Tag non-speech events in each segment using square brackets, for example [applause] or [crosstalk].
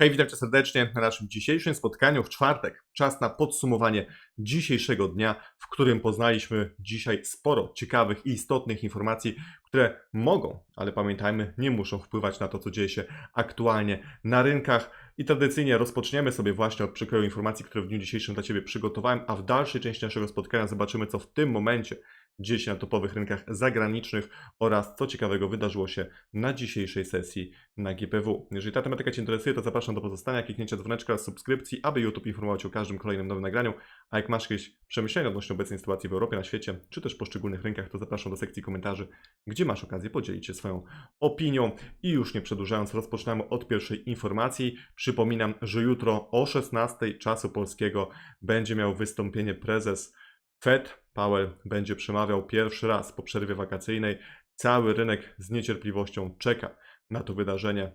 Hej, witam Cię serdecznie na naszym dzisiejszym spotkaniu w czwartek. Czas na podsumowanie dzisiejszego dnia, w którym poznaliśmy dzisiaj sporo ciekawych i istotnych informacji, które mogą, ale pamiętajmy, nie muszą wpływać na to, co dzieje się aktualnie na rynkach. I tradycyjnie rozpoczniemy sobie właśnie od przykroju informacji, które w dniu dzisiejszym dla Ciebie przygotowałem, a w dalszej części naszego spotkania zobaczymy, co w tym momencie dzieje się na topowych rynkach zagranicznych oraz co ciekawego wydarzyło się na dzisiejszej sesji na GPW. Jeżeli ta tematyka Cię interesuje, to zapraszam do pozostania, kliknięcia dzwoneczka oraz subskrypcji, aby YouTube informował o każdym kolejnym nowym nagraniu. A jak masz jakieś przemyślenia odnośnie obecnej sytuacji w Europie, na świecie, czy też poszczególnych rynkach, to zapraszam do sekcji komentarzy, gdzie masz okazję podzielić się swoją opinią. I już nie przedłużając, rozpoczynamy od pierwszej informacji. Przypominam, że jutro o 16 czasu polskiego będzie miał wystąpienie prezes Fed. Powell będzie przemawiał pierwszy raz po przerwie wakacyjnej. Cały rynek z niecierpliwością czeka na to wydarzenie.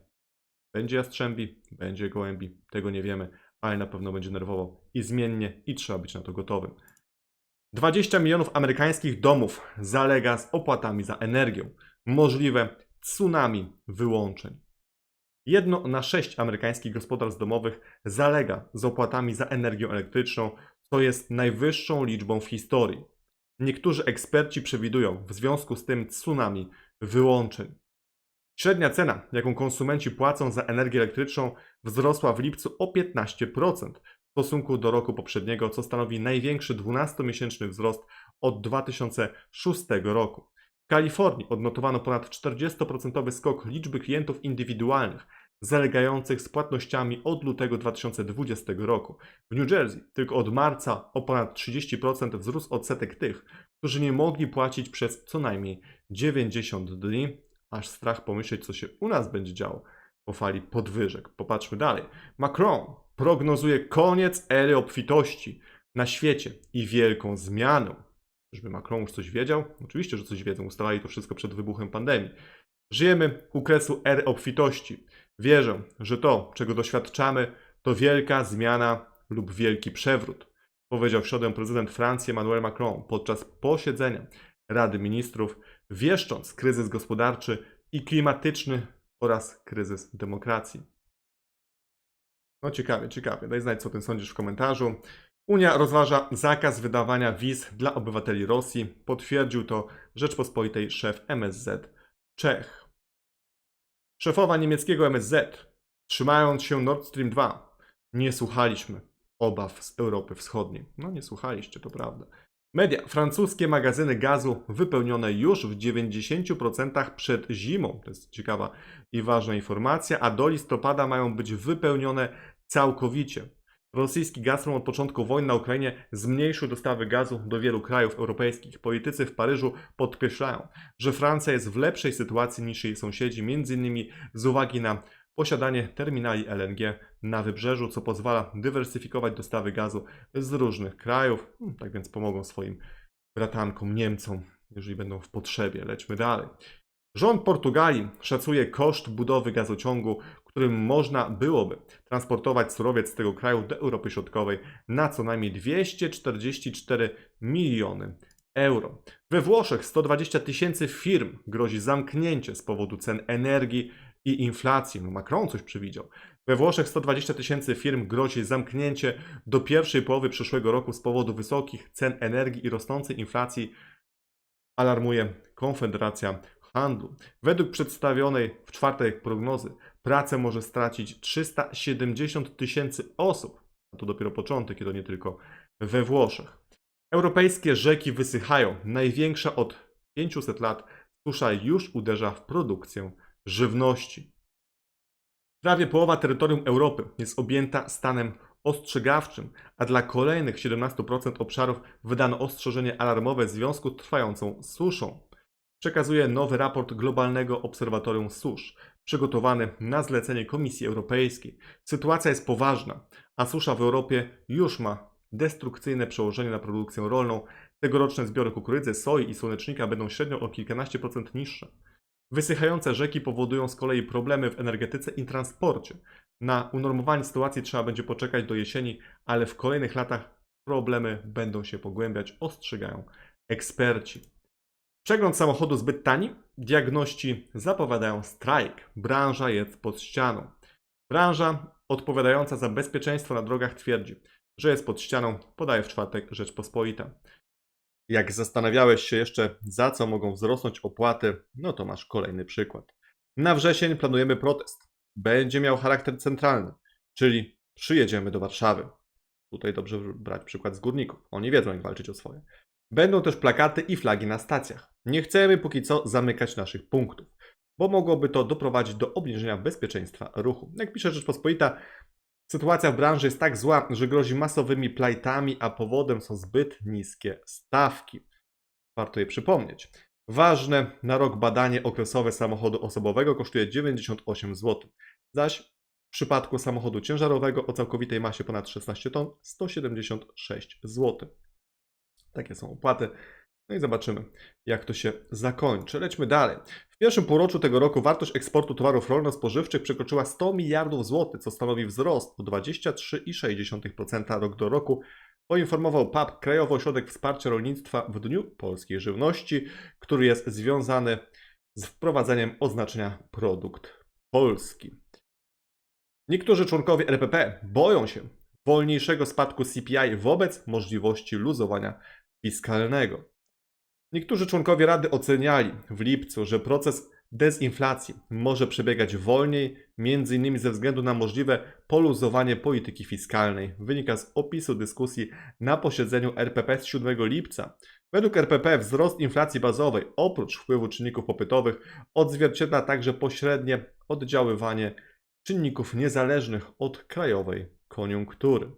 Będzie jastrzębi, będzie gołębi, tego nie wiemy, ale na pewno będzie nerwowo i zmiennie i trzeba być na to gotowym. 20 milionów amerykańskich domów zalega z opłatami za energię. Możliwe tsunami wyłączeń. Jedno na sześć amerykańskich gospodarstw domowych zalega z opłatami za energię elektryczną, co jest najwyższą liczbą w historii. Niektórzy eksperci przewidują w związku z tym tsunami wyłączeń. Średnia cena, jaką konsumenci płacą za energię elektryczną, wzrosła w lipcu o 15% w stosunku do roku poprzedniego, co stanowi największy 12-miesięczny wzrost od 2006 roku. W Kalifornii odnotowano ponad 40% skok liczby klientów indywidualnych zalegających z płatnościami od lutego 2020 roku. W New Jersey tylko od marca o ponad 30% wzrósł odsetek tych, którzy nie mogli płacić przez co najmniej 90 dni, aż strach pomyśleć, co się u nas będzie działo po fali podwyżek. Popatrzmy dalej. Macron prognozuje koniec ery obfitości na świecie i wielką zmianę. Czyżby Macron już coś wiedział? Oczywiście, że coś wiedzą. Ustalali to wszystko przed wybuchem pandemii. Żyjemy u kresu ery obfitości. Wierzę, że to, czego doświadczamy, to wielka zmiana lub wielki przewrót, powiedział w środę prezydent Francji Emmanuel Macron podczas posiedzenia Rady Ministrów, wieszcząc kryzys gospodarczy i klimatyczny oraz kryzys demokracji. No ciekawie, ciekawie. Daj znać, co o tym sądzisz w komentarzu. Unia rozważa zakaz wydawania wiz dla obywateli Rosji. Potwierdził to Rzeczpospolitej szef MSZ Czech. Szefowa niemieckiego MSZ, trzymając się Nord Stream 2, nie słuchaliśmy obaw z Europy Wschodniej. No nie słuchaliście, to prawda. Media. Francuskie magazyny gazu wypełnione już w 90% przed zimą. To jest ciekawa i ważna informacja, a do listopada mają być wypełnione całkowicie. Rosyjski Gazprom od początku wojny na Ukrainie zmniejszył dostawy gazu do wielu krajów europejskich. Politycy w Paryżu podkreślają, że Francja jest w lepszej sytuacji niż jej sąsiedzi, m.in. z uwagi na posiadanie terminali LNG na wybrzeżu, co pozwala dywersyfikować dostawy gazu z różnych krajów. Hmm, Tak więc pomogą swoim bratankom Niemcom, jeżeli będą w potrzebie. Lećmy dalej. Rząd Portugalii szacuje koszt budowy gazociągu, którym można byłoby transportować surowiec z tego kraju do Europy Środkowej na co najmniej 244 miliony euro. We Włoszech 120 tysięcy firm grozi zamknięcie z powodu cen energii i inflacji. No Macron coś przewidział. We Włoszech 120 tysięcy firm grozi zamknięcie do pierwszej połowy przyszłego roku z powodu wysokich cen energii i rosnącej inflacji, alarmuje Konfederacja Handlu. Według przedstawionej w czwartek prognozy pracę może stracić 370 tysięcy osób. To dopiero początek i to nie tylko we Włoszech. Europejskie rzeki wysychają. Największa od 500 lat susza już uderza w produkcję żywności. Prawie połowa terytorium Europy jest objęta stanem ostrzegawczym, a dla kolejnych 17% obszarów wydano ostrzeżenie alarmowe w związku z trwającą suszą. Przekazuje nowy raport Globalnego Obserwatorium Susz, przygotowany na zlecenie Komisji Europejskiej. Sytuacja jest poważna, a susza w Europie już ma destrukcyjne przełożenie na produkcję rolną. Tegoroczne zbiory kukurydzy, soi i słonecznika będą średnio o kilkanaście procent niższe. Wysychające rzeki powodują z kolei problemy w energetyce i transporcie. Na unormowanie sytuacji trzeba będzie poczekać do jesieni, ale w kolejnych latach problemy będą się pogłębiać, ostrzegają eksperci. Przegląd samochodu zbyt tani? Diagności zapowiadają strajk. Branża jest pod ścianą. Branża odpowiadająca za bezpieczeństwo na drogach, twierdzi, że jest pod ścianą, podaje w czwartek Rzeczpospolita. Jak zastanawiałeś się jeszcze, za co mogą wzrosnąć opłaty, no to masz kolejny przykład. Na wrzesień planujemy protest. Będzie miał charakter centralny, czyli przyjedziemy do Warszawy. Tutaj dobrze brać przykład z górników. Oni wiedzą, jak walczyć o swoje. Będą też plakaty i flagi na stacjach. Nie chcemy póki co zamykać naszych punktów, bo mogłoby to doprowadzić do obniżenia bezpieczeństwa ruchu. Jak pisze Rzeczpospolita, sytuacja w branży jest tak zła, że grozi masowymi plajtami, a powodem są zbyt niskie stawki. Warto je przypomnieć. Ważne, na rok badanie okresowe samochodu osobowego kosztuje 98 zł, zaś w przypadku samochodu ciężarowego o całkowitej masie ponad 16 ton 176 zł. Takie są opłaty. No i zobaczymy, jak to się zakończy. Lećmy dalej. W pierwszym półroczu tego roku wartość eksportu towarów rolno-spożywczych przekroczyła 100 miliardów złotych, co stanowi wzrost o 23,6% rok do roku, poinformował PAP Krajowy Ośrodek Wsparcia Rolnictwa w Dniu Polskiej Żywności, który jest związany z wprowadzeniem oznaczenia produkt polski. Niektórzy członkowie RPP boją się wolniejszego spadku CPI wobec możliwości luzowania fiskalnego. Niektórzy członkowie Rady oceniali w lipcu, że proces dezinflacji może przebiegać wolniej, m.in. ze względu na możliwe poluzowanie polityki fiskalnej. Wynika z opisu dyskusji na posiedzeniu RPP z 7 lipca. Według RPP wzrost inflacji bazowej, oprócz wpływu czynników popytowych, odzwierciedla także pośrednie oddziaływanie czynników niezależnych od krajowej koniunktury.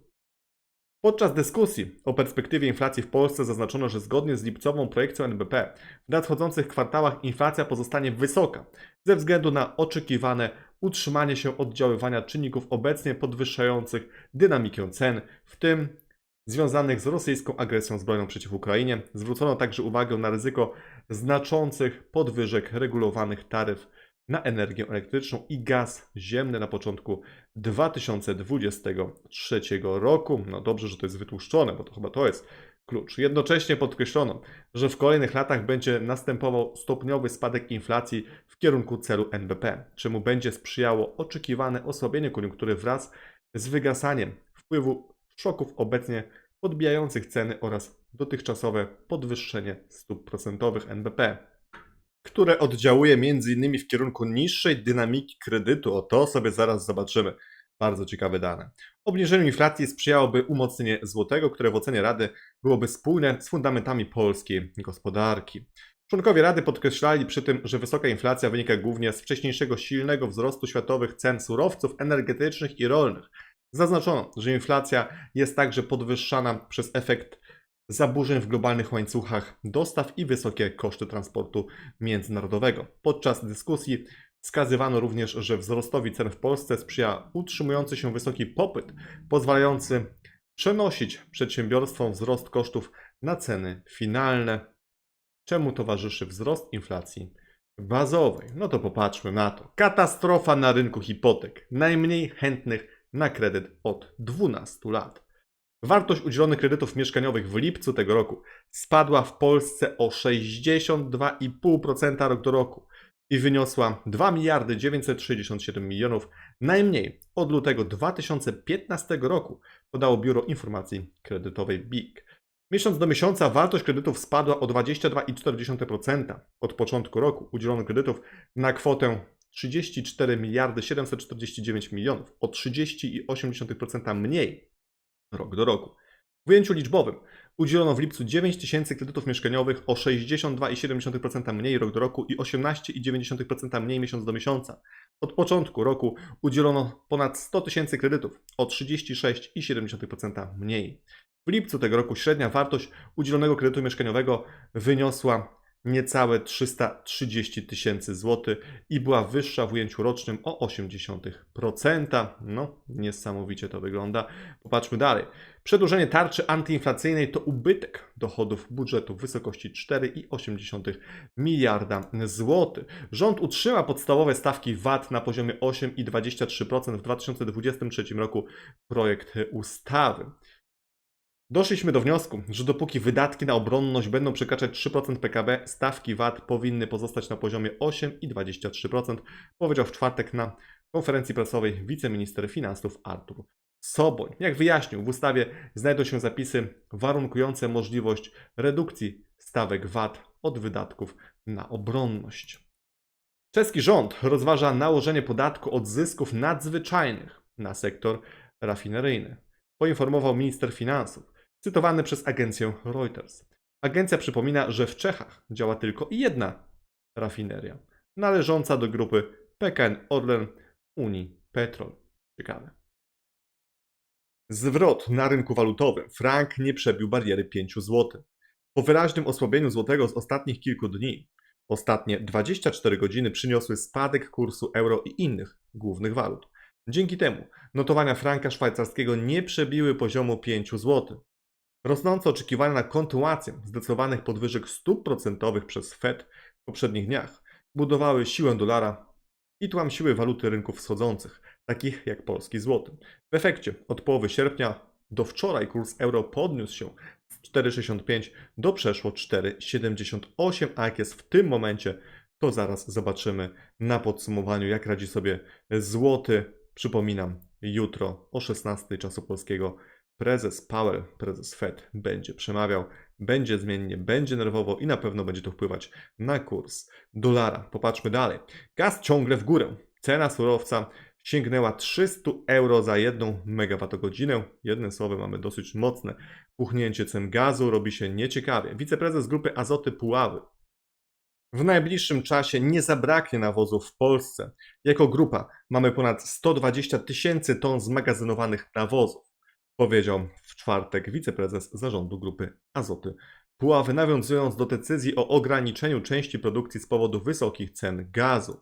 Podczas dyskusji o perspektywie inflacji w Polsce zaznaczono, że zgodnie z lipcową projekcją NBP w nadchodzących kwartałach inflacja pozostanie wysoka ze względu na oczekiwane utrzymanie się oddziaływania czynników obecnie podwyższających dynamikę cen, w tym związanych z rosyjską agresją zbrojną przeciw Ukrainie. Zwrócono także uwagę na ryzyko znaczących podwyżek regulowanych taryf na energię elektryczną i gaz ziemny na początku 2023 roku. No dobrze, że to jest wytłuszczone, bo to chyba to jest klucz. Jednocześnie podkreślono, że w kolejnych latach będzie następował stopniowy spadek inflacji w kierunku celu NBP, czemu będzie sprzyjało oczekiwane osłabienie koniunktury wraz z wygasaniem wpływu szoków obecnie podbijających ceny oraz dotychczasowe podwyższenie stóp procentowych NBP które oddziałuje m.in. w kierunku niższej dynamiki kredytu. O to sobie zaraz zobaczymy. Bardzo ciekawe dane. Obniżeniu inflacji sprzyjałoby umocnienie złotego, które w ocenie Rady byłoby spójne z fundamentami polskiej gospodarki. Członkowie Rady podkreślali przy tym, że wysoka inflacja wynika głównie z wcześniejszego silnego wzrostu światowych cen surowców energetycznych i rolnych. Zaznaczono, że inflacja jest także podwyższana przez efekt zaburzeń w globalnych łańcuchach dostaw i wysokie koszty transportu międzynarodowego. Podczas dyskusji wskazywano również, że wzrostowi cen w Polsce sprzyja utrzymujący się wysoki popyt, pozwalający przenosić przedsiębiorstwom wzrost kosztów na ceny finalne, czemu towarzyszy wzrost inflacji bazowej. No to popatrzmy na to. Katastrofa na rynku hipotek. Najmniej chętnych na kredyt od 12 lat. Wartość udzielonych kredytów mieszkaniowych w lipcu tego roku spadła w Polsce o 62,5% rok do roku i wyniosła 2 miliardy 967 milionów, najmniej od lutego 2015 roku, podało Biuro Informacji Kredytowej BIG. Miesiąc do miesiąca wartość kredytów spadła o 22,4% od początku roku udzielonych kredytów na kwotę 34 miliardy 749 milionów, o 30,8% mniej rok do roku. W ujęciu liczbowym udzielono w lipcu 9 tysięcy kredytów mieszkaniowych o 62,7% mniej rok do roku i 18,9% mniej miesiąc do miesiąca. Od początku roku udzielono ponad 100 tysięcy kredytów o 36,7% mniej. W lipcu tego roku średnia wartość udzielonego kredytu mieszkaniowego wyniosła niecałe 330 tysięcy złotych i była wyższa w ujęciu rocznym o 0,8%. No, niesamowicie to wygląda. Popatrzmy dalej. Przedłużenie tarczy antyinflacyjnej to ubytek dochodów budżetu w wysokości 4,8 miliarda złotych. Rząd utrzyma podstawowe stawki VAT na poziomie 8,23% w 2023 roku. Projekt ustawy. Doszliśmy do wniosku, że dopóki wydatki na obronność będą przekraczać 3% PKB, stawki VAT powinny pozostać na poziomie 8,23%, powiedział w czwartek na konferencji prasowej wiceminister finansów Artur Soboń. Jak wyjaśnił, w ustawie znajdą się zapisy warunkujące możliwość redukcji stawek VAT od wydatków na obronność. Czeski rząd rozważa nałożenie podatku od zysków nadzwyczajnych na sektor rafineryjny, poinformował minister finansów, cytowany przez agencję Reuters. Agencja przypomina, że w Czechach działa tylko jedna rafineria, należąca do grupy PKN Orlen Unii Petrol. Ciekawe. Zwrot na rynku walutowym. Frank nie przebił bariery 5 zł. Po wyraźnym osłabieniu złotego z ostatnich kilku dni, ostatnie 24 godziny przyniosły spadek kursu euro i innych głównych walut. Dzięki temu notowania franka szwajcarskiego nie przebiły poziomu 5 zł. Rosnące oczekiwania na kontynuację zdecydowanych podwyżek stóp procentowych przez Fed w poprzednich dniach budowały siłę dolara i tłamsiły waluty rynków wschodzących, takich jak polski złoty. W efekcie od połowy sierpnia do wczoraj kurs euro podniósł się z 4,65 do przeszło 4,78, a jak jest w tym momencie, to zaraz zobaczymy na podsumowaniu, jak radzi sobie złoty. Przypominam, jutro o 16 czasu polskiego prezes Powell, prezes Fed będzie przemawiał, będzie zmiennie, będzie nerwowo i na pewno będzie to wpływać na kurs dolara. Popatrzmy dalej. Gaz ciągle w górę. Cena surowca sięgnęła 300 euro za 1 megawattogodzinę. Jednym słowem mamy dosyć mocne puchnięcie cen gazu, robi się nieciekawie. Wiceprezes grupy Azoty Puławy. W najbliższym czasie nie zabraknie nawozów w Polsce. Jako grupa mamy ponad 120 tysięcy ton zmagazynowanych nawozów, powiedział w czwartek wiceprezes zarządu grupy Azoty Puławy, nawiązując do decyzji o ograniczeniu części produkcji z powodu wysokich cen gazu.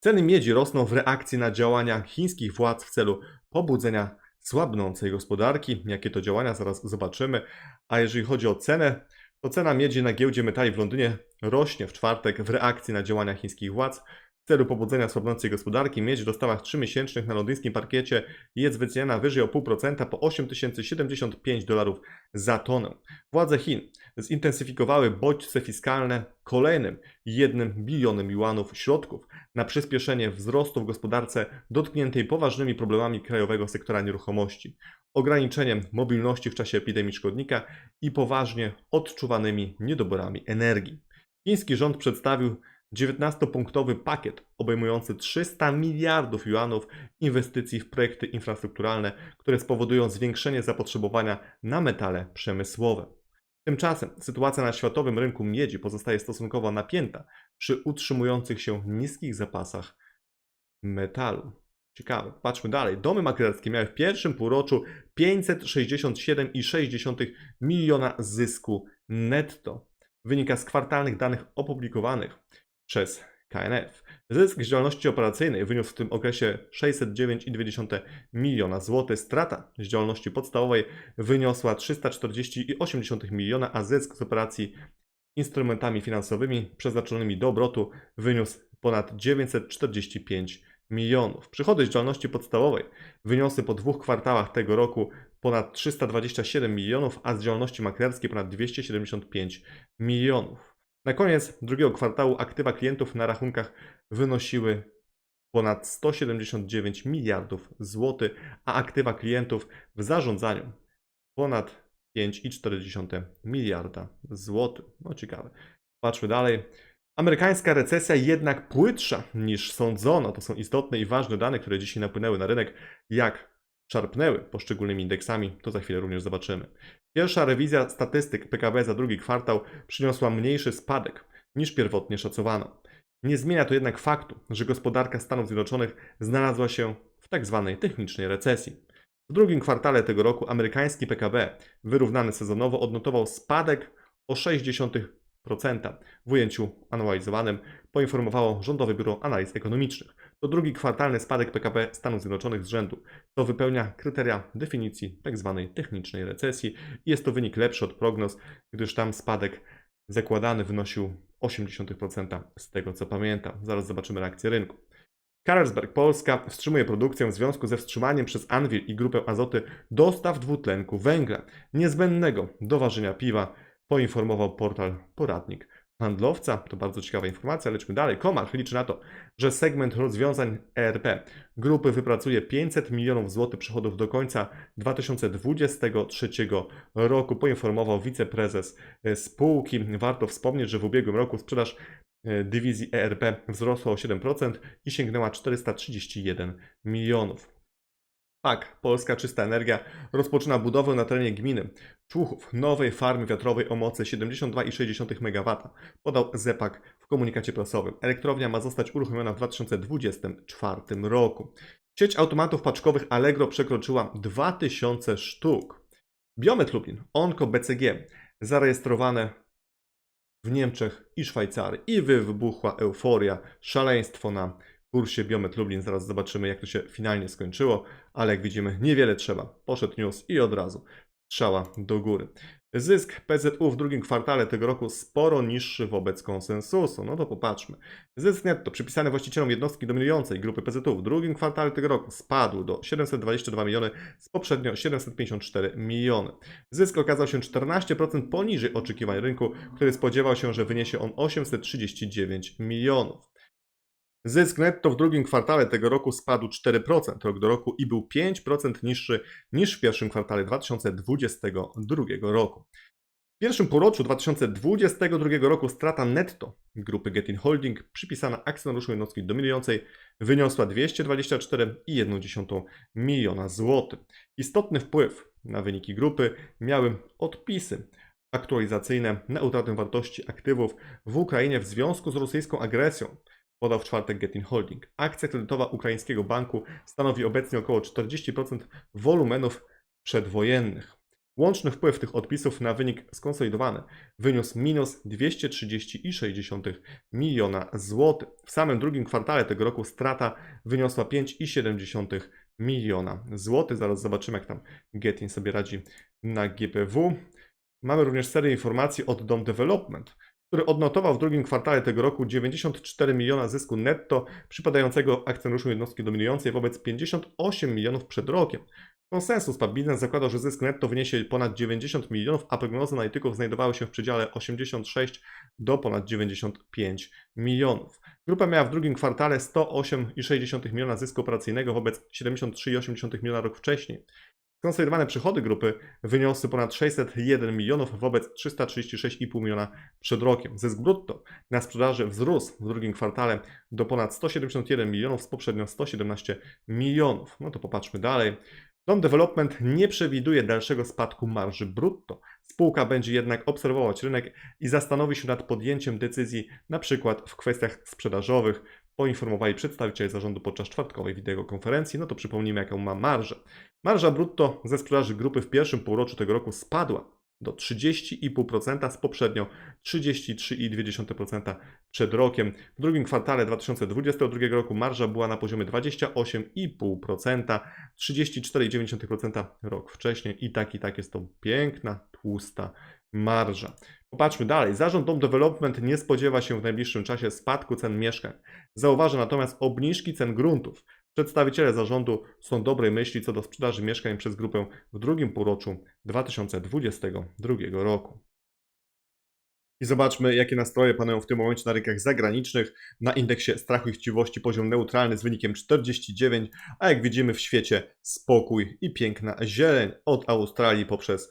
Ceny miedzi rosną w reakcji na działania chińskich władz w celu pobudzenia słabnącej gospodarki. Jakie to działania, zaraz zobaczymy. A jeżeli chodzi o cenę, to cena miedzi na giełdzie metali w Londynie rośnie w czwartek w reakcji na działania chińskich władz. W celu pobudzenia słabnącej gospodarki miedź w dostawach 3-miesięcznych na londyńskim parkiecie jest wyceniana wyżej o 0,5% po 8075 dolarów za tonę. Władze Chin zintensyfikowały bodźce fiskalne kolejnym 1 bilionem juanów środków na przyspieszenie wzrostu w gospodarce dotkniętej poważnymi problemami krajowego sektora nieruchomości, ograniczeniem mobilności w czasie epidemii szkodnika i poważnie odczuwanymi niedoborami energii. Chiński rząd przedstawił 19-punktowy pakiet obejmujący 300 miliardów juanów inwestycji w projekty infrastrukturalne, które spowodują zwiększenie zapotrzebowania na metale przemysłowe. Tymczasem sytuacja na światowym rynku miedzi pozostaje stosunkowo napięta przy utrzymujących się niskich zapasach metalu. Ciekawe. Patrzmy dalej. Domy maklerskie miały w pierwszym półroczu 567,6 miliona zysku netto. Wynika z kwartalnych danych opublikowanych przez KNF. Zysk z działalności operacyjnej wyniósł w tym okresie 609,2 miliona złotych. Strata z działalności podstawowej wyniosła 340,8 miliona, a zysk z operacji instrumentami finansowymi przeznaczonymi do obrotu wyniósł ponad 945 milionów. Przychody z działalności podstawowej wyniosły po dwóch kwartałach tego roku ponad 327 milionów, a z działalności maklerskiej ponad 275 milionów. Na koniec drugiego kwartału aktywa klientów na rachunkach wynosiły ponad 179 miliardów złotych, a aktywa klientów w zarządzaniu ponad 5,4 miliarda złotych. No ciekawe. Patrzmy dalej. Amerykańska recesja jednak płytsza niż sądzono. To są istotne i ważne dane, które dzisiaj napłynęły na rynek. Jak szarpnęły poszczególnymi indeksami, to za chwilę również zobaczymy. Pierwsza rewizja statystyk PKB za drugi kwartał przyniosła mniejszy spadek niż pierwotnie szacowano. Nie zmienia to jednak faktu, że gospodarka Stanów Zjednoczonych znalazła się w tak zwanej technicznej recesji. W drugim kwartale tego roku amerykański PKB, wyrównany sezonowo, odnotował spadek o 0,6%. W ujęciu anualizowanym poinformowało Rządowe Biuro Analiz Ekonomicznych. To drugi kwartalny spadek PKB Stanów Zjednoczonych z rzędu. To wypełnia kryteria definicji tzw. technicznej recesji jest to wynik lepszy od prognoz, gdyż tam spadek zakładany wynosił 0,8% z tego co pamiętam. Zaraz zobaczymy reakcję rynku. Carlsberg Polska wstrzymuje produkcję w związku ze wstrzymaniem przez Anwil i grupę Azoty dostaw dwutlenku węgla niezbędnego do ważenia piwa, poinformował portal Poradnik handlowca. To bardzo ciekawa informacja. Lećmy dalej. Komarch liczy na to, że segment rozwiązań ERP grupy wypracuje 500 milionów złotych przychodów do końca 2023 roku, poinformował wiceprezes e, spółki. Warto wspomnieć, że w ubiegłym roku sprzedaż e, dywizji ERP wzrosła o 7% i sięgnęła 431 milionów. Tak, Polska Czysta Energia rozpoczyna budowę na terenie gminy Człuchów nowej farmy wiatrowej o mocy 72,6 MW, podał ZEPAK w komunikacie prasowym. Elektrownia ma zostać uruchomiona w 2024 roku. Sieć automatów paczkowych Allegro przekroczyła 2000 sztuk. Biomet Lublin, Onko BCG, zarejestrowane w Niemczech i Szwajcarii. I wybuchła euforia, szaleństwo na kursie Biomet Lublin. Zaraz zobaczymy, jak to się finalnie skończyło, ale jak widzimy, niewiele trzeba. Poszedł news i od razu strzała do góry. Zysk PZU w drugim kwartale tego roku sporo niższy wobec konsensusu. No to popatrzmy. Zysk netto przypisany właścicielom jednostki dominującej grupy PZU w drugim kwartale tego roku spadł do 722 miliony z poprzednio 754 miliony. Zysk okazał się 14% poniżej oczekiwań rynku, który spodziewał się, że wyniesie on 839 milionów. Zysk netto w drugim kwartale tego roku spadł 4% rok do roku i był 5% niższy niż w pierwszym kwartale 2022 roku. W pierwszym półroczu 2022 roku strata netto grupy Getin Holding przypisana akcjonariuszom jednostki dominującej wyniosła 224,1 miliona złotych. Istotny wpływ na wyniki grupy miały odpisy aktualizacyjne na utratę wartości aktywów w Ukrainie w związku z rosyjską agresją podał w czwartek Getin Holding. Akcja kredytowa ukraińskiego banku stanowi obecnie około 40% wolumenów przedwojennych. Łączny wpływ tych odpisów na wynik skonsolidowany wyniósł minus 230,6 miliona złotych. W samym drugim kwartale tego roku strata wyniosła 5,7 miliona złotych. Zaraz zobaczymy, jak tam Getin sobie radzi na GPW. Mamy również serię informacji od Dom Development, który odnotował w drugim kwartale tego roku 94 miliona zysku netto przypadającego akcjonariuszom jednostki dominującej wobec 58 milionów przed rokiem. Konsensus Pub Business zakładał, że zysk netto wyniesie ponad 90 milionów, a prognozy analityków znajdowały się w przedziale 86 do ponad 95 milionów. Grupa miała w drugim kwartale 108,6 miliona zysku operacyjnego wobec 73,8 miliona rok wcześniej. Skonsolidowane przychody grupy wyniosły ponad 601 milionów wobec 336,5 miliona przed rokiem. Zysk brutto na sprzedaży wzrósł w drugim kwartale do ponad 171 milionów z poprzednio 117 milionów. No to popatrzmy dalej. Dom Development nie przewiduje dalszego spadku marży brutto. Spółka będzie jednak obserwować rynek i zastanowi się nad podjęciem decyzji, na przykład w kwestiach sprzedażowych, poinformowali przedstawiciele zarządu podczas czwartkowej wideokonferencji. No to przypomnijmy, jaką ma marżę. Marża brutto ze sprzedaży grupy w pierwszym półroczu tego roku spadła do 30,5% z poprzednio 33,2% przed rokiem. W drugim kwartale 2022 roku marża była na poziomie 28,5%, 34,9% rok wcześniej i tak i tak jest to piękna, tłusta marża. Popatrzmy dalej. Zarząd Dom Development nie spodziewa się w najbliższym czasie spadku cen mieszkań. Zauważa natomiast obniżki cen gruntów. Przedstawiciele zarządu są dobrej myśli co do sprzedaży mieszkań przez grupę w drugim półroczu 2022 roku. I zobaczmy, jakie nastroje panują w tym momencie na rynkach zagranicznych. Na indeksie strachu i chciwości poziom neutralny z wynikiem 49, a jak widzimy w świecie spokój i piękna zieleń od Australii poprzez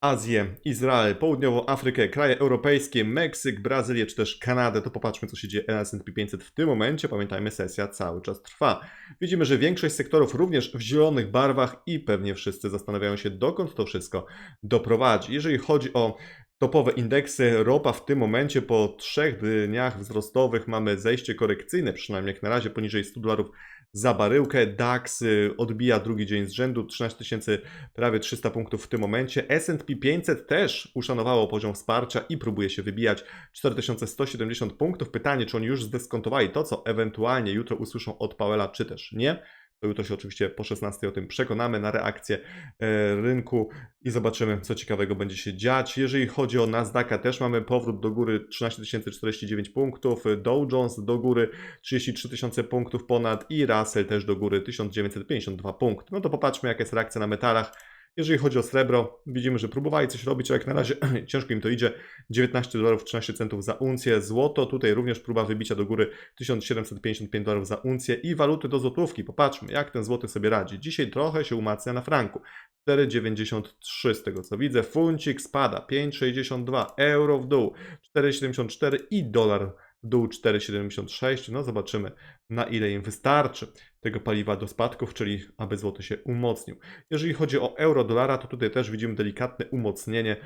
Azję, Izrael, Południową Afrykę, kraje europejskie, Meksyk, Brazylię czy też Kanadę, to popatrzmy co się dzieje na S&P 500 w tym momencie. Pamiętajmy, sesja cały czas trwa. Widzimy, że większość sektorów również w zielonych barwach i pewnie wszyscy zastanawiają się dokąd to wszystko doprowadzi. Jeżeli chodzi o topowe indeksy, ropa w tym momencie po trzech dniach wzrostowych mamy zejście korekcyjne, przynajmniej jak na razie poniżej 100 dolarów za baryłkę. DAX y, odbija drugi dzień z rzędu, 13 tysięcy, prawie 300 punktów w tym momencie. S&P 500 też uszanowało poziom wsparcia i próbuje się wybijać 4170 punktów. Pytanie, czy oni już zdeskontowali to, co ewentualnie jutro usłyszą od Powella, czy też nie. To jutro się oczywiście po 16 o tym przekonamy na reakcję e, rynku i zobaczymy, co ciekawego będzie się dziać. Jeżeli chodzi o Nasdaqa, też mamy powrót do góry 13 049 punktów, Dow Jones do góry 33 tysiące punktów ponad i Russell też do góry 1952 punkty. No to popatrzmy, jaka jest reakcja na metalach. Jeżeli chodzi o srebro, widzimy, że próbowali coś robić, ale jak na razie [clears throat] ciężko im to idzie. 19 dolarów 13 centów za uncję. Złoto, tutaj również próba wybicia do góry 1755 dolarów za uncję i waluty do złotówki. Popatrzmy, jak ten złoty sobie radzi. Dzisiaj trochę się umacnia na franku. 4,93 z tego co widzę. Funcik spada 5,62, euro w dół 4,74 i dolar dół 4,76. No zobaczymy na ile im wystarczy tego paliwa do spadków, czyli aby złoty się umocnił. Jeżeli chodzi o euro dolara, to tutaj też widzimy delikatne umocnienie.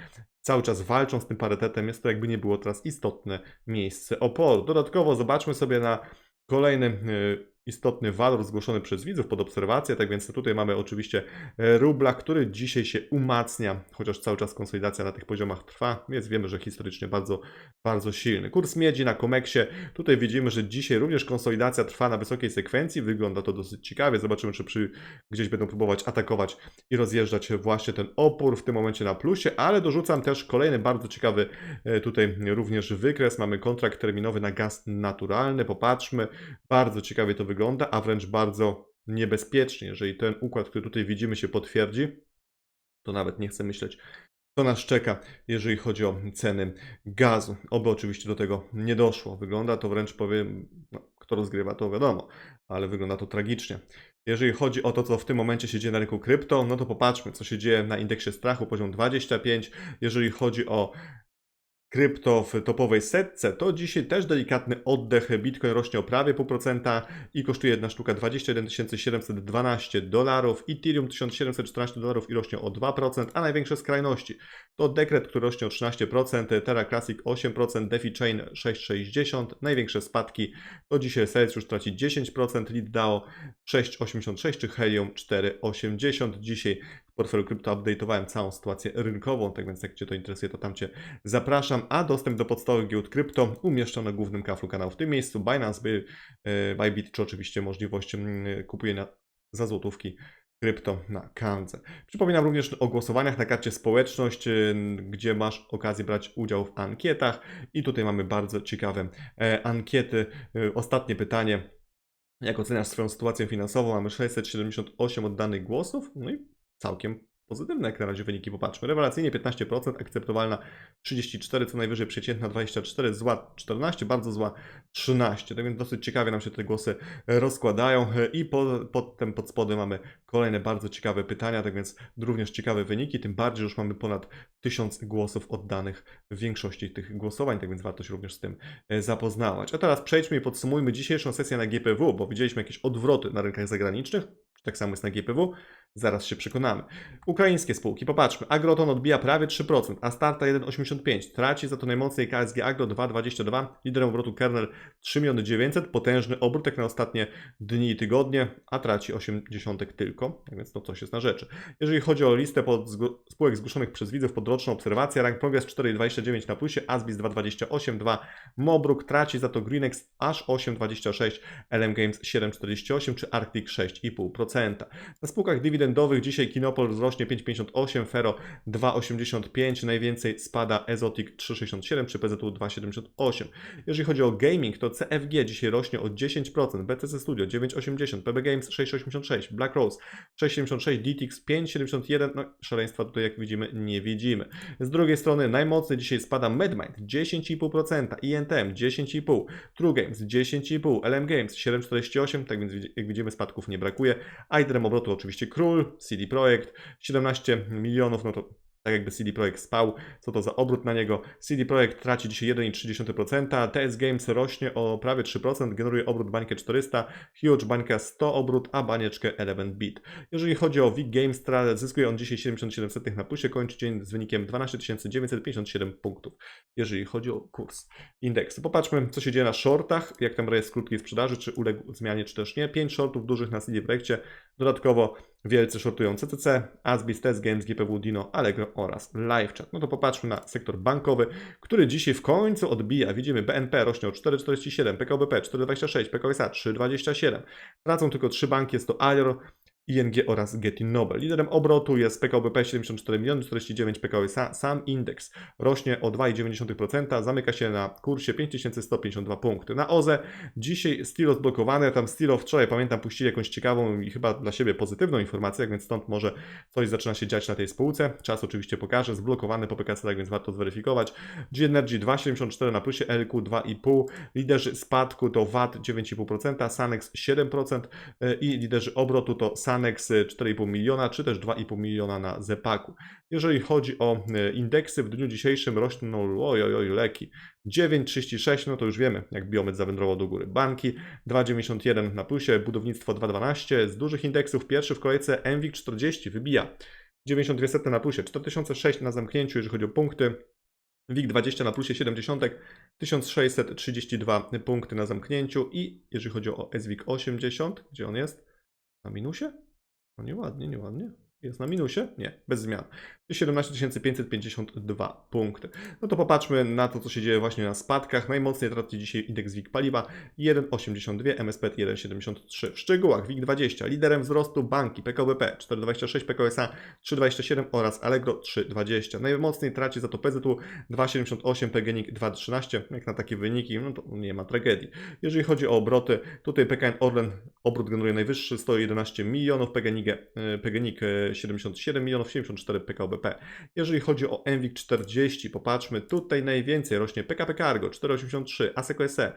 Cały czas walczą z tym parytetem. Jest to jakby nie było teraz istotne miejsce oporu. Dodatkowo zobaczmy sobie na kolejny y, istotny walor zgłoszony przez widzów pod obserwację, tak więc tutaj mamy oczywiście e, rubla, który dzisiaj się umacnia, chociaż cały czas konsolidacja na tych poziomach trwa, więc wiemy, że historycznie bardzo, bardzo silny. Kurs miedzi na Komeksie, tutaj widzimy, że dzisiaj również konsolidacja trwa na wysokiej sekwencji, wygląda to dosyć ciekawie, zobaczymy, czy przy, gdzieś będą próbować atakować i rozjeżdżać właśnie ten opór w tym momencie na plusie, ale dorzucam też kolejny bardzo ciekawy e, tutaj również wykres, mamy kontrakt terminowy na gaz naturalny, popatrzmy, bardzo ciekawie to wygląda, a wręcz bardzo niebezpiecznie. Jeżeli ten układ, który tutaj widzimy, się potwierdzi, to nawet nie chcę myśleć, co nas czeka, jeżeli chodzi o ceny gazu. Oby oczywiście do tego nie doszło. Wygląda to wręcz powiem, no, kto rozgrywa, to wiadomo, ale wygląda to tragicznie. Jeżeli chodzi o to, co w tym momencie się dzieje na rynku krypto, no to popatrzmy, co się dzieje na indeksie strachu, poziom 25. Jeżeli chodzi o krypto w topowej setce, to dzisiaj też delikatny oddech. Bitcoin rośnie o prawie 0,5% i kosztuje jedna sztuka 21 712 dolarów, Ethereum 1714 dolarów i rośnie o 2%, a największe skrajności to dekret, który rośnie o 13%, Terra Classic 8%, DeFi Chain 6,60%, największe spadki to dzisiaj Celsius traci 10%, Lead DAO 6,86 czy Helium 4,80. Dzisiaj w portfelu krypto update'owałem całą sytuację rynkową, tak więc jak Cię to interesuje, to tam Cię zapraszam. A dostęp do podstawowych giełd krypto umieszczono na głównym kaflu kanału w tym miejscu. Binance, By- e, Bybit, czy oczywiście możliwość mm, kupienia za złotówki krypto na Kandze. Przypominam również o głosowaniach na karcie społeczność, y, gdzie masz okazję brać udział w ankietach i tutaj mamy bardzo ciekawe e, ankiety. Y, Ostatnie pytanie. Jak oceniasz swoją sytuację finansową? Mamy 678 oddanych głosów, no i całkiem pozytywne jak na razie wyniki. Popatrzmy. Rewelacyjnie 15%, akceptowalna 34, co najwyżej przeciętna 24, zła 14, bardzo zła 13. Tak więc dosyć ciekawie nam się te głosy rozkładają i po, potem pod spodem mamy kolejne bardzo ciekawe pytania, tak więc również ciekawe wyniki, tym bardziej, że już mamy ponad 1000 głosów oddanych w większości tych głosowań, tak więc warto się również z tym e, zapoznawać. A teraz przejdźmy i podsumujmy dzisiejszą sesję na GPW, bo widzieliśmy jakieś odwroty na rynkach zagranicznych, tak samo jest na GPW, zaraz się przekonamy. Ukraińskie spółki, popatrzmy, Agroton odbija prawie 3%, Astarta 1,85%, traci za to najmocniej KSG Agro 2,22%, liderem obrotu Kernel 3 900 potężny obrót jak na ostatnie dni i tygodnie, a traci 80 tylko, tak więc to coś jest na rzeczy. Jeżeli chodzi o listę pod spółek zgłoszonych przez widzów pod roczną obserwację, Rank Progress 4,29 na plusie, Asbis 2,28, 2, Mobruk traci za to Greenex aż 8,26, LM Games 7,48 czy Arctic 6,5%. Na spółkach dywidendowych dzisiaj Kinopol wzrośnie 5,58, Fero 2,85, najwięcej spada Ezotic 3,67 czy PZU 2,78. Jeżeli chodzi o gaming, to CFG dzisiaj rośnie o 10%, BTC Studio 9,80, PB Games 6,86, Black Rose 6,76, DTX 5,71, no szaleństwa tutaj jak widzimy nie widzimy. Z drugiej strony najmocniej dzisiaj spada MedMind 10,5%, INTM 10,5%, True Games 10,5%, LM Games 7,48, tak więc jak widzimy spadków nie brakuje, a liderem obrotu oczywiście Król, CD Projekt 17 milionów, no to tak jakby CD Projekt spał, co to za obrót na niego. CD Projekt traci dzisiaj 1,3%, TS Games rośnie o prawie 3%, generuje obrót bańkę 400, Huge bańka 100 obrót, a banieczkę 11 bit. Jeżeli chodzi o Wig Games, zyskuje on dzisiaj 77 na plusie, kończy dzień z wynikiem 12 957 punktów, jeżeli chodzi o kurs indeksu. Popatrzmy, co się dzieje na shortach, jak tam rejestr krótkiej sprzedaży, czy uległ zmianie, czy też nie. 5 shortów dużych na CD Projekcie, dodatkowo wielcy shortują CCC, Asbis, Test Games, GPW, Dino, Allegro oraz LiveChat. No to popatrzmy na sektor bankowy, który dzisiaj w końcu odbija. Widzimy BNP rośnie o 4,47, PKBP 4,26, PKSA 3,27. Tracą tylko trzy banki, jest to Alior, ING oraz Getty Nobel. Liderem obrotu jest PKO BP 74 miliony 49 PKO SA. Sam indeks rośnie o 2,9%, zamyka się na kursie 5152 punkty. Na OZE dzisiaj Stilo zblokowane, tam Stilo wczoraj pamiętam puścili jakąś ciekawą i chyba dla siebie pozytywną informację, tak więc stąd może coś zaczyna się dziać na tej spółce. Czas oczywiście pokaże, zblokowany po PKC, tak więc warto zweryfikować. G-Energy 2,74 na plusie, LQ 2,5, liderzy spadku to VAT 9,5%, Sanex 7% e, i liderzy obrotu to Sanex 4,5 miliona, czy też 2,5 miliona na Zepaku. Jeżeli chodzi o e, indeksy, w dniu dzisiejszym rośną oj, oj, oj, leki. 9,36, no to już wiemy, jak biometr zawędrował do góry. Banki 2,91 na plusie, budownictwo 2,12. Z dużych indeksów pierwszy w kolejce MWIG 40 wybija 92 setne na plusie, 4006 na zamknięciu, jeżeli chodzi o punkty. WIG 20 na plusie 70, 1632 punkty na zamknięciu i jeżeli chodzi o SWIG 80, gdzie on jest? Na minusie? No nieładnie, nieładnie. Jest na minusie? Nie, bez zmian. 17 552 punkty. No to popatrzmy na to, co się dzieje właśnie na spadkach. Najmocniej traci dzisiaj indeks WIG paliwa 1,82, MSP 1,73. W szczegółach WIG 20, liderem wzrostu banki PKO BP 4,26, PKO SA 3,27 oraz Allegro 3,20. Najmocniej traci za to PZU 2,78, PGNiG 2,13. Jak na takie wyniki, no to nie ma tragedii. Jeżeli chodzi o obroty, tutaj PKN Orlen obrót generuje najwyższy 111 milionów, PGNiG, PGNiG 77 milionów, 74 PKO BP. Jeżeli chodzi o MWIG 40, popatrzmy, tutaj najwięcej rośnie PKP Cargo 4,83, ASECO SE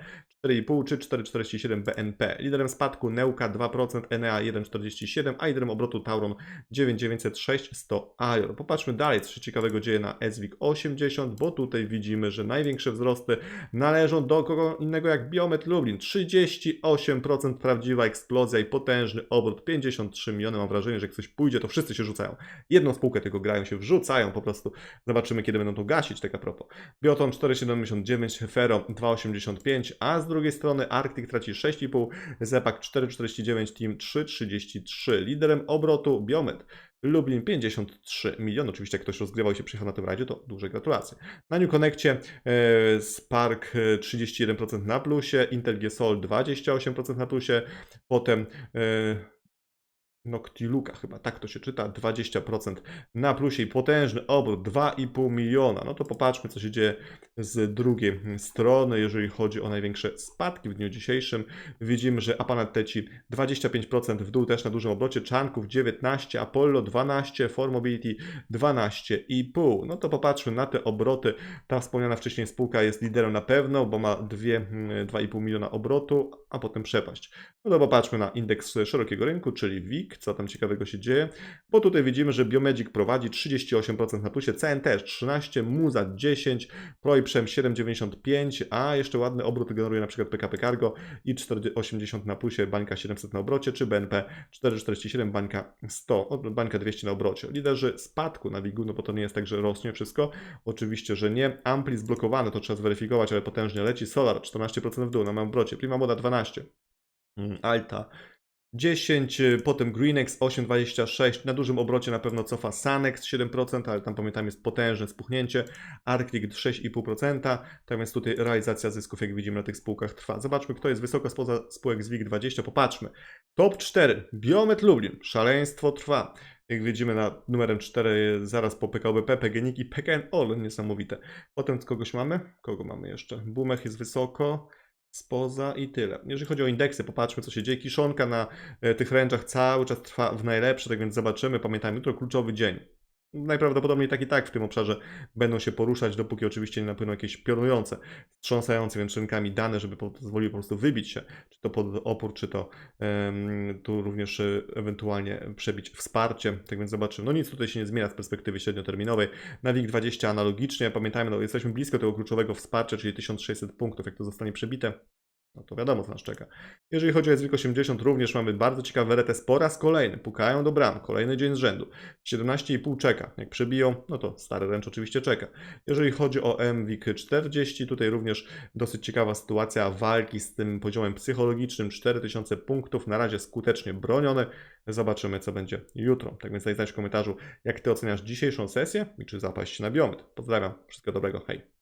4,5 czy 4,47 BNP. Liderem spadku Neuka 2%, Enea 1,47, a liderem obrotu Tauron 9,906, 100 Ion. Popatrzmy dalej, co się ciekawego dzieje na SWIG 80, bo tutaj widzimy, że największe wzrosty należą do kogo innego jak Biomet Lublin. 38% prawdziwa eksplozja i potężny obrót, 53 miliony. Mam wrażenie, że jak coś pójdzie, to wszyscy się rzucają. Jedną spółkę tylko grają się wrzucają po prostu. Zobaczymy, kiedy będą to gasić, tak a propos. Bioton 4,79, Fero 2,85, a z drugiej strony Arctic traci 6,5, Zepak 4,49, Team 3,33. Liderem obrotu Biomet Lublin 53 miliony. Oczywiście, jak ktoś rozgrywał i się przyjechał na tym rajdzie, to duże gratulacje. Na New Connectie e, Spark e, 31% na plusie, Intel GSOL 28% na plusie, potem e, Noctiluka chyba, tak to się czyta, 20% na plusie i potężny obrót 2,5 miliona. No to popatrzmy, co się dzieje z drugiej strony, jeżeli chodzi o największe spadki w dniu dzisiejszym. Widzimy, że Apanat Teci 25% w dół też na dużym obrocie, Czanków 19, Apollo 12, Formobility 12,5. No to popatrzmy na te obroty. Ta wspomniana wcześniej spółka jest liderem na pewno, bo ma 2,5 miliona obrotu, a potem przepaść. No to popatrzmy na indeks szerokiego rynku, czyli WIG, co tam ciekawego się dzieje, bo tutaj widzimy, że Biomedic prowadzi 38% na plusie, CN też 13, Muza 10, Proiprzem 7,95, a jeszcze ładny obrót generuje na przykład PKP Cargo i 4,80 na plusie, Bańka 700 na obrocie, czy BNP 4,47, Bańka 100, o, Bańka 200 na obrocie. Liderzy spadku na WIG-u, no bo to nie jest tak, że rośnie wszystko, oczywiście, że nie. Ampli zblokowany, to trzeba zweryfikować, ale potężnie leci. Solar 14% w dół na obrocie, Prima Moda 12, Mm, Alta 10, y, potem Greenex 8,26, na dużym obrocie na pewno cofa Sanex 7%, ale tam pamiętam jest potężne spuchnięcie, Arctic 6,5%, natomiast tutaj realizacja zysków, jak widzimy na tych spółkach trwa. Zobaczmy, kto jest wysoko spoza spółek z WIG20, popatrzmy. Top 4, Biomet Lublin, szaleństwo trwa. Jak widzimy na numerem 4 zaraz po PKO BP, PGNiG i PKN OL, niesamowite. Potem kogoś mamy? Kogo mamy jeszcze? Bumech jest wysoko spoza i tyle. Jeżeli chodzi o indeksy, popatrzmy co się dzieje. Kiszonka na e, tych ręczach cały czas trwa w najlepsze, tak więc zobaczymy. Pamiętajmy, jutro kluczowy dzień. Najprawdopodobniej tak i tak w tym obszarze będą się poruszać, dopóki oczywiście nie napłyną jakieś piorunujące, wstrząsające rynkami dane, żeby pozwoliły po prostu wybić się, czy to pod opór, czy to um, tu również e, ewentualnie przebić wsparcie. Tak więc zobaczymy. No nic tutaj się nie zmienia z perspektywy średnioterminowej. Na WIG20 analogicznie, pamiętajmy, no, jesteśmy blisko tego kluczowego wsparcia, czyli 1600 punktów. Jak to zostanie przebite, no to wiadomo, co nas czeka. Jeżeli chodzi o SWIG 80, również mamy bardzo ciekawe RTS po raz kolejny. Pukają do bram, kolejny dzień z rzędu. 17,5 czeka. Jak przebiją, no to stary ręcz oczywiście czeka. Jeżeli chodzi o MWIG 40, tutaj również dosyć ciekawa sytuacja walki z tym poziomem psychologicznym. 4000 punktów, na razie skutecznie bronione. Zobaczymy, co będzie jutro. Tak więc daj znać w komentarzu, jak Ty oceniasz dzisiejszą sesję i czy zapaść na biometr. Pozdrawiam, wszystkiego dobrego, hej.